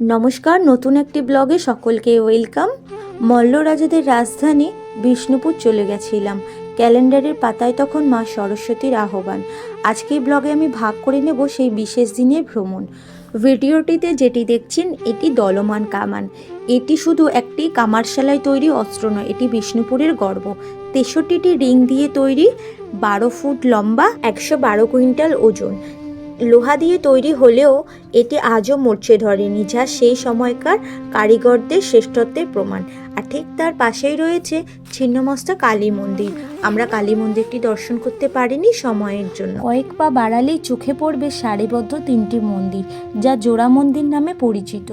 নমস্কার, নতুন একটি ব্লগে সকলকে ওয়েলকাম। মল্ল রাজাদের রাজধানী বিষ্ণুপুর চলে গেছিলাম। ক্যালেন্ডারের পাতায় তখন মা সরস্বতীর আহ্বান। আজকের ব্লগে আমি ভাগ করে নেব সেই বিশেষ দিনের ভ্রমণ। ভিডিওটিতে যেটি দেখছেন, এটি দলমান কামান। এটি শুধু একটি কামারশালায় তৈরি অস্ত্র নয়, এটি বিষ্ণুপুরের গর্ব। তেষট্টিটি রিং দিয়ে তৈরি বারো ফুট লম্বা, একশো বারো কুইন্টাল ওজন। লোহা দিয়ে তৈরি হলেও এটি আজও মরচে ধরেনি যা সেই সময়কার কারিগরদের শ্রেষ্ঠত্বের প্রমাণ। আর ঠিক তার পাশেই রয়েছে ছিন্নমস্তা কালী মন্দির। আমরা কালী মন্দিরটি দর্শন করতে পারিনি সময়ের জন্য। কয়েক পা বাড়ালেই চোখে পড়বে সারিবদ্ধ তিনটি মন্দির, যা জোড়া মন্দির নামে পরিচিত।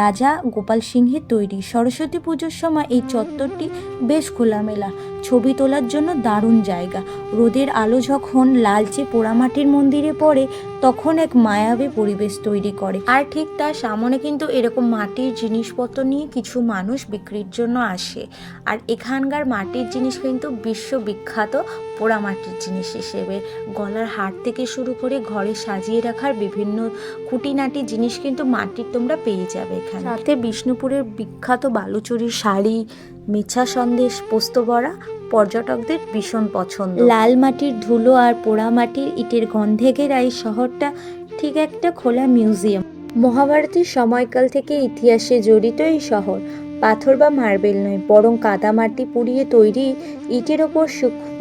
রাজা গোপাল সিংহের তৈরি সরস্বতী পুজোর সময় এই চত্বরটি বেশ খোলামেলা, ছবি তোলার জন্য দারুণ জায়গা। রোদের আলো যখন লালচে পোড়ামাটির মন্দিরে পড়ে, তখন এক মায়াবী পরিবেশ তৈরি করে। আর ঠিক তার সামনে কিন্তু এরকম মাটির জিনিসপত্র নিয়ে কিছু মানুষ বিক্রির জন্য আসে। আর এখানকার মাটির জিনিস কিন্তু বিশ্ববিখ্যাত পোড়ামাটির জিনিস হিসেবে। গলার হার থেকে শুরু করে ঘরে সাজিয়ে রাখার বিভিন্ন খুঁটিনাটি জিনিস কিন্তু মাটির তোমরা পেয়ে যাবে এখানে। সাথে বিষ্ণুপুরের বিখ্যাত বালুচুরির শাড়ি মিছা সন্দেশ পোস্ত বড়া পর্যটকদের ভীষণ পছন্দ। লাল মাটির ধুলো আর পোড়া মাটির ইটের গন্ধে ঘেরা এই শহরটা ঠিক একটা খোলা মিউজিয়াম। মহাভারতের সময়কাল থেকে ইতিহাসে জড়িত এই শহর। পাথর বা মার্বেল নয়, বরং কাদামাটি পুড়িয়ে তৈরি ইটের ওপর সূক্ষ্ম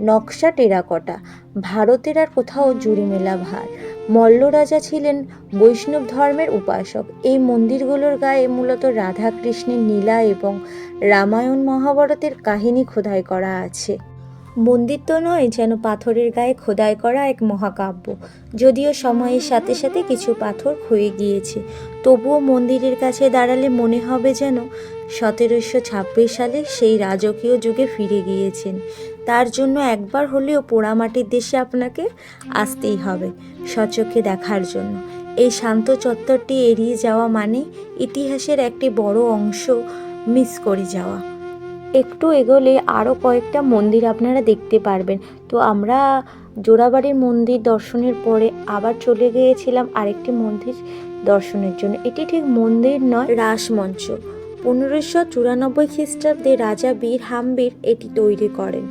নকশা টেরাকটা। ভারতের আর কোথাও জুড়ি মেলা ভার। মল্ল রাজা ছিলেন বৈষ্ণব ধর্মের উপাসক। এই মন্দিরগুলোর গায়ে মূলত রাধা কৃষ্ণের নীলা এবং রামায়ণ মহাভারতের কাহিনী খোদাই করা আছে। মন্দির তো নয় যেন পাথরের গায়ে খোদাই করা এক মহাকাব্য। যদিও সময়ের সাথে সাথে কিছু পাথর ক্ষয়ে গিয়েছে। তবুও মন্দিরের কাছে দাঁড়ালে মনে হবে যেন সতেরোশো ছাব্বিশ সালে সেই রাজকীয় যুগে ফিরে গিয়েছেন। তার জন্য একবার হলেও পোড়ামাটির দেশে আপনাকে আসতেই হবে সচক্ষে দেখার জন্য। এই শান্ত চত্বরটি এড়িয়ে যাওয়া মানে ইতিহাসের একটি বড় অংশ মিস করে যাওয়া। একটু এগোলে আরও কয়েকটা মন্দির আপনারা দেখতে পারবেন। তো আমরা জোড়াবাড়ির মন্দির দর্শনের পরে আবার চলে গিয়েছিলাম আরেকটি মন্দির দর্শনের জন্য। এটি ঠিক মন্দির নয়, রাসমঞ্চ। পনেরোশো চুরানব্বই খ্রিস্টাব্দে রাজা বীর হাম্বির এটি তৈরি করেন।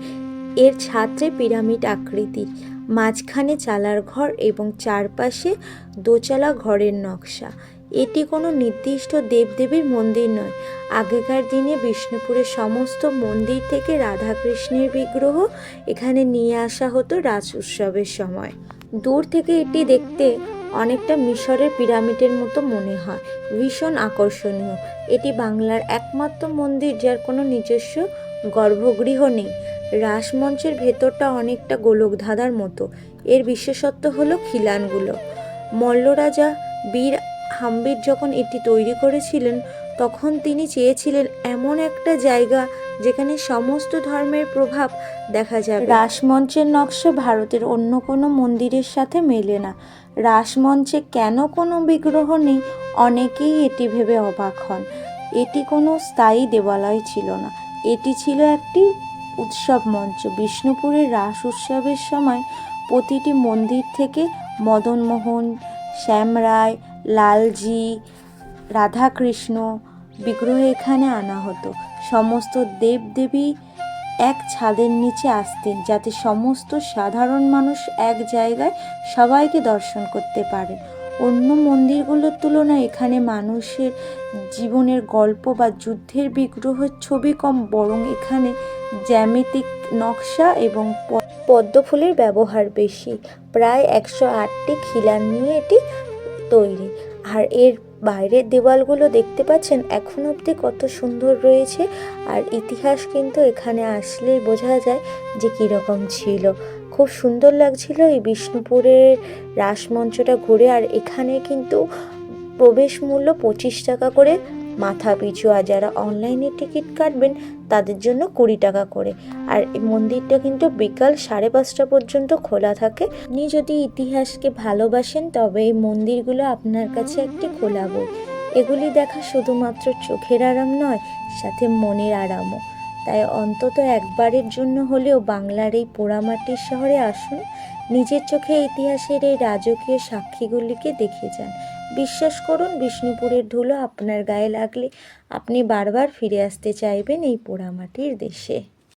এর ছাত্রে পিরামিড আকৃতির মাঝখানে চালার ঘর এবং চারপাশে দোচালা ঘরের নকশা। এটি কোনো নির্দিষ্ট দেবদেবীর মন্দির নয়। আগেকার দিনে বিষ্ণুপুরের সমস্ত মন্দির থেকে রাধাকৃষ্ণের বিগ্রহ এখানে নিয়ে আসা হতো রাজ উৎসবের সময়। দূর থেকে এটি দেখতে অনেকটা মিশরের পিরামিডের মতো মনে হয়, ভীষণ আকর্ষণীয়। এটি বাংলার একমাত্র মন্দির যার কোনো নিজস্ব গর্ভগৃহ নেই। রাসমঞ্চের ভেতরটা অনেকটা গোলক ধাঁধার মতো। এর বিশেষত্ব হলো খিলানগুলো। মল্ল রাজা বীর হাম্বির যখন এটি তৈরি করেছিলেন, তখন তিনি চেয়েছিলেন এমন একটা জায়গা যেখানে সমস্ত ধর্মের প্রভাব দেখা যাবে। রাসমঞ্চের নকশা ভারতের অন্য কোনো মন্দিরের সাথে মেলে না। রাসমঞ্চে কেন কোনো বিগ্রহ নেই, অনেকেই এটি ভেবে অবাক হন। এটি কোনো স্থায়ী দেবালয় ছিল না। এটি ছিল একটি উৎসব মঞ্চ। বিষ্ণুপুরের রাস উৎসবের সময় প্রতিটি মন্দির থেকে মদনমোহন, শ্যামরায় লালজি, রাধাকৃষ্ণ বিগ্রহ এখানে আনা হতো। সমস্ত দেবদেবী এক ছাদের নিচে আসতেন যাতে সমস্ত সাধারণ মানুষ এক জায়গায় সবাইকে দর্শন করতে পারে। অন্য মন্দিরগুলোর তুলনায় এখানে মানুষের জীবনের গল্প বা যুদ্ধের বিগ্রহের ছবি কম, বরং এখানে জ্যামিতিক নকশা এবং পদ্মফুলের ব্যবহার বেশি। প্রায় একশো আটটি খিলান নিয়ে এটি তৈরি। আর এর বাইরের দেওয়ালগুলো দেখতে পাচ্ছেন, এখন অবধি কত সুন্দর রয়েছে। আর ইতিহাস কিন্তু এখানে আসলেই বোঝা যায় যে কীরকম ছিল। খুব সুন্দর লাগছিল এই বিষ্ণুপুরের রাসমঞ্চটা ঘুরে। আর এখানে কিন্তু প্রবেশ মূল্য পঁচিশ টাকা করে মাথা পিছু আর যারা অনলাইনে টিকিট কাটবেন, তাদের জন্য কুড়ি টাকা করে। আর এই মন্দিরটা কিন্তু বিকাল সাড়ে পাঁচটা পর্যন্ত খোলা থাকে। আপনি যদি ইতিহাসকে ভালোবাসেন, তবে এই মন্দিরগুলো আপনার কাছে একটি খোলা বই। এগুলি দেখা শুধুমাত্র চোখের আরাম নয়, সাথে মনের আরামও। তাই অন্তত একবারের জন্য হলেও বাংলার এই পোড়ামাটির শহরে আসুন। নিজের চোখে ইতিহাসের এই রাজকীয় সাক্ষীগুলিকে দেখে যান। বিশ্বাস করুন, বিষ্ণুপুরের ধুলো আপনার গায়ে লাগলে আপনি বারবার ফিরে আসতে চাইবেন এই পোড়ামাটির দেশে।